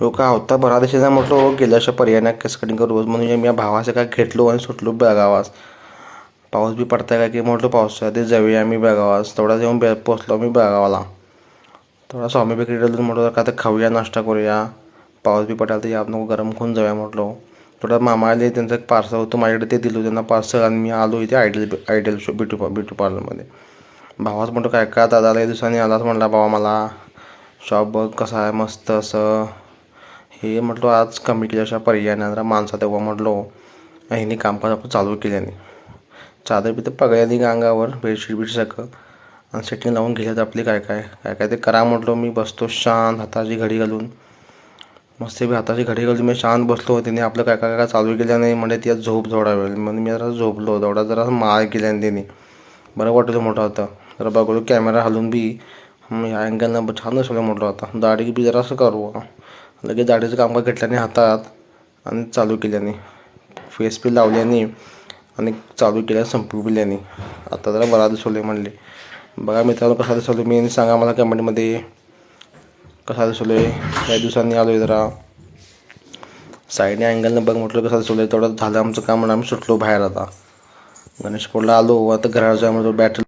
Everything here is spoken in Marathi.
हो का? होता. बरा दिशेचा म्हटलं हो गेल्याशिवाय पर्याय नाही केस कटिंग करू? म्हणून मी भावाचं काय घेतलो आणि सुटलो बेळगावास. पाऊस बी पडताय काय की? म्हटलं ते जाऊया आम्ही बेळगावास. तेवढाच येऊन बे पोचलो मी बेळगावाला. थोडा स्वामी बेकरीला म्हटलं का तर खाऊया नाश्ता करूया. पाऊस बी पडायला तर या नको गरम खाऊन जाऊया म्हटलो. थोडा मामा आले त्यांचं एक पार्सल होतं माझ्याकडे ते दिलं त्यांना पार्सल आणि मी आलो इथे आयडल आयडल शो ब्युटी पा ब्युटी पार्लरमध्ये भावाच म्हणतो काय का दादा लय दिवसांनी आलाच म्हटला बाबा मला शॉप बघ कसा आहे मस्त असं हे म्हटलं आज कमी केल्याशिवाय पर्याय नाही जरा माणसा तेव्हा म्हटलो ह्यांनी कामकाज आपण चालू केल्याने चादर बिदर पगळ्यानी अंगावर बेडशीट बीट सगळं. आणि सेटिंग लावून घेल्यात आपली काय काय काय काय ते करा म्हटलो मी. बसतो शांत हाताची घडी घालून. मस्त बी हाताची घडी घालून मी शांत बसलो. त्याने आपलं काय काय काय चालू केलं नाही म्हणजे तिला झोप थोडा वेळ. म्हणून मी जरा झोपलो तेवढा जरा मार केल्याने तिने. बरं वाटलं मोठा होता जरा बघलो कॅमेरा हलून बी ह्या अँगलनं छान दिसलं म्हटलं होता दाढी बी जरा असं करू. लगेच दाढीचं काम घेतल्याने हातात आणि चालू केल्याने. फेस पी लावल्याने आणि चालू केल्या संपविल्याने. आता जरा बरा दिसवले म्हणले. बघा मित्रांनो कसा दिसवलो मी सांगा मला कमेंटमध्ये. कसा दिसवलं काही दिवसांनी आलो आहे जरा. साईडने अँगलनं बघ म्हटलं कसं दिसवलं तेवढं झालं आमचं काम म्हणून आम्ही सुटलो बाहेर आता. गणेशपूरला आलो. आता घरात जाऊ बॅटरी